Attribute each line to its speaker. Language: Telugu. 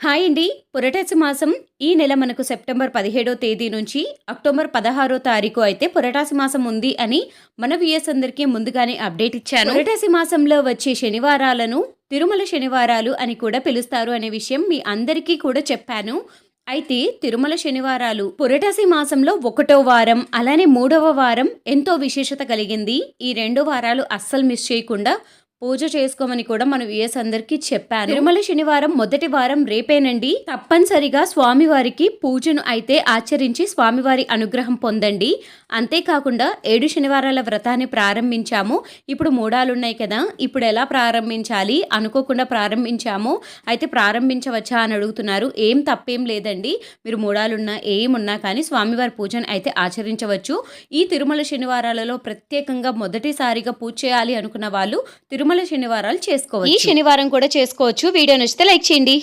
Speaker 1: హాయ్ అండి. పురటాసి మాసం ఈ నెల మనకు సెప్టెంబర్ పదిహేడో తేదీ నుంచి అక్టోబర్ పదహారో తారీఖు అయితే పురటాసి మాసం ఉంది అని మన వ్యూఎస్ అందరికీ ముందుగానే అప్డేట్ ఇచ్చాను. పురటాసి మాసంలో వచ్చే శనివారాలను తిరుమల శనివారాలు అని కూడా పిలుస్తారు అనే విషయం మీ అందరికీ కూడా చెప్పాను. అయితే తిరుమల శనివారాలు పురటాసి మాసంలో ఒకటో వారం అలానే మూడవ వారం ఎంతో విశేషత కలిగింది. ఈ రెండు వారాలు అస్సలు మిస్ చేయకుండా పూజ చేసుకోమని కూడా మన విఎస్ అందరికీ చెప్పాను తిరుమల శనివారం మొదటి వారం రేపేనండి. తప్పనిసరిగా స్వామివారికి పూజను అయితే ఆచరించి స్వామివారి అనుగ్రహం పొందండి. అంతేకాకుండా ఏడు శనివారాల వ్రతాన్ని ప్రారంభించాము. ఇప్పుడు మూడాలున్నాయి కదా ఇప్పుడు ఎలా ప్రారంభించాలి అనుకోకుండా ప్రారంభించాము. అయితే ప్రారంభించవచ్చా అని అడుగుతున్నారు. ఏం తప్పేం లేదండి. మీరు మూడాలున్నా ఏమున్నా కానీ స్వామివారి పూజను అయితే ఆచరించవచ్చు. ఈ తిరుమల శనివారాలలో ప్రత్యేకంగా మొదటిసారిగా పూజ చేయాలి అనుకున్న వాళ్ళు తిరుమల శనివారాలు చేసుకోవచ్చు. ఈ శనివారం కూడా చేసుకోవచ్చు. వీడియో నచ్చితే లైక్ చేయండి.